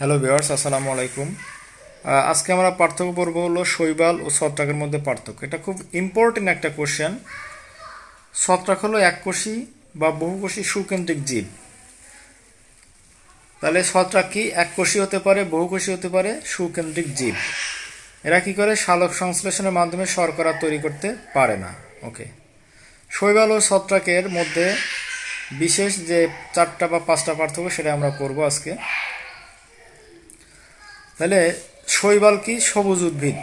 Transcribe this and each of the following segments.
Hello viewers আসসালামু আলাইকুম। আজকে আমরা পার্থক্য পর্ব হলো শৈবাল ও ছত্রাকের মধ্যে পার্থক্য। এটা খুব ইম্পর্টেন্ট একটা কোশ্চেন ছত্রাক হলো এককোষী বা বহুকোষী সুকেন্দ্রিক জীব। তাহলে ছত্রাক কি এককোষী হতে পারে, বহুকোষী হতে পারে, সুকেন্দ্রিক জীব? এরা কি করে? সালোক সংশ্লেষণের মাধ্যমে শর্করা তৈরি করতে পারে না। ওকে শৈবাল ও ছত্রাকের মধ্যে বিশেষ যে চারটা বা পাঁচটা পার্থক্য সেটা আমরা করব আজকে। তাহলে শৈবাল কি? সবুজ উদ্ভিদ।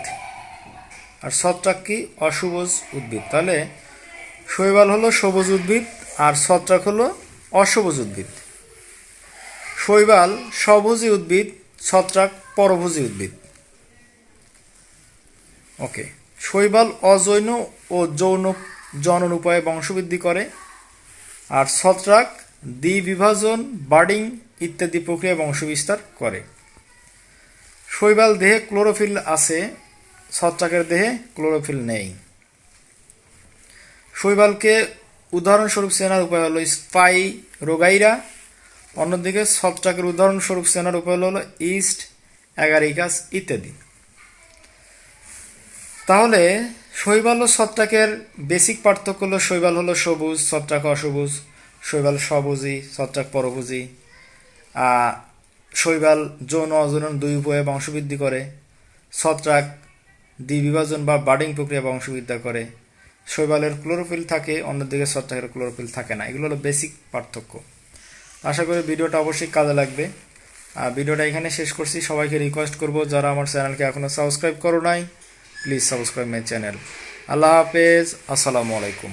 আর ছত্রাক কি? অসবুজ উদ্ভিদ। তাহলে শৈবাল হলো সবুজ উদ্ভিদ আর ছত্রাক হলো অসবুজ উদ্ভিদ। শৈবাল সবুজী উদ্ভিদ, ছত্রাক পরভোজী উদ্ভিদ। ওকে। শৈবাল অজৈন ও যৌন জনন উপায়ে বংশবৃদ্ধি করে। আর ছত্রাক দ্বিবিভাজন বার্ডিং ইত্যাদি প্রক্রিয়া বংশবিস্তার করে। শৈবাল দেহে ক্লোরোফিল আছে, ছত্রাকের দেহে ক্লোরোফিল নেই। শৈবালকে উদাহরণস্বরূপ চেনার উপায় হলো স্পাই রোগাইরা, অন্যদিকে ছত্রাকের উদাহরণস্বরূপ চেনার উপায় হলো ইস্ট অ্যাগারিকাস ইত্যাদি। তাহলে শৈবাল ও ছত্রাকের বেসিক পার্থক্য হলো শৈবাল হলো সবুজ, ছত্রাক অসবুজ, শৈবাল সবুজী, ছত্রাক পরভুজী শৈবাল, যৌন অজনন দুই উপায়ে বংশবৃদ্ধি করে। ছত্রাক দ্বিবিভাজন বা বার্ডিং প্রক্রিয়া বংশবৃদ্ধি করে। শৈবালের ক্লোরোফিল থাকে, অন্যদিকে ছত্রাকের ক্লোরোফিল থাকে না। এগুলো হলো বেসিক পার্থক্য। আশা করি ভিডিওটা অবশ্যই কাজে লাগবে। আর ভিডিওটা এখানে শেষ করছি। সবাইকে রিকোয়েস্ট করব, যারা আমার চ্যানেলকে এখনও সাবস্ক্রাইব করো নাই প্লিজ সাবস্ক্রাইব মাই চ্যানেল আল্লাহ হাফেজ, আসসালামু আলাইকুম।